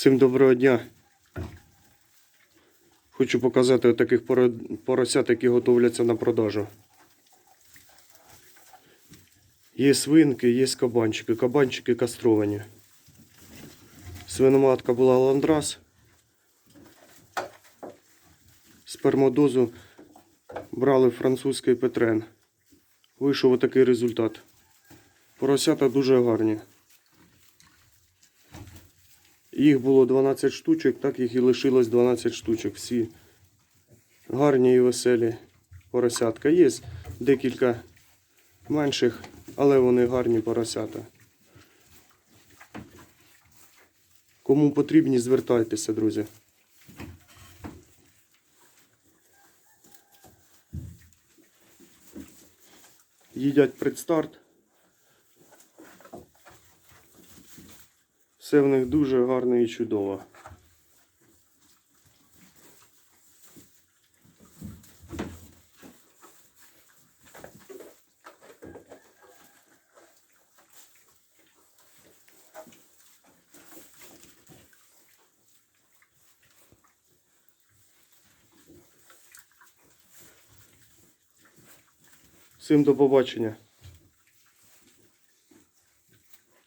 Всім доброго дня. Хочу показати таких поросят, які готовляться на продажу. Є свинки, є кабанчики. Кабанчики кастровані. Свиноматка була ландрас. Спермодозу брали французький петрен. Вийшов отакий результат. Поросята дуже гарні. Їх було 12 штучок, так їх і лишилось 12 штучок. Всі гарні і веселі поросятка. Є декілька менших, але вони гарні поросята. Кому потрібні, звертайтеся, друзі. Їдять предстарт. Все в них дуже гарно і чудово. Всім до побачення.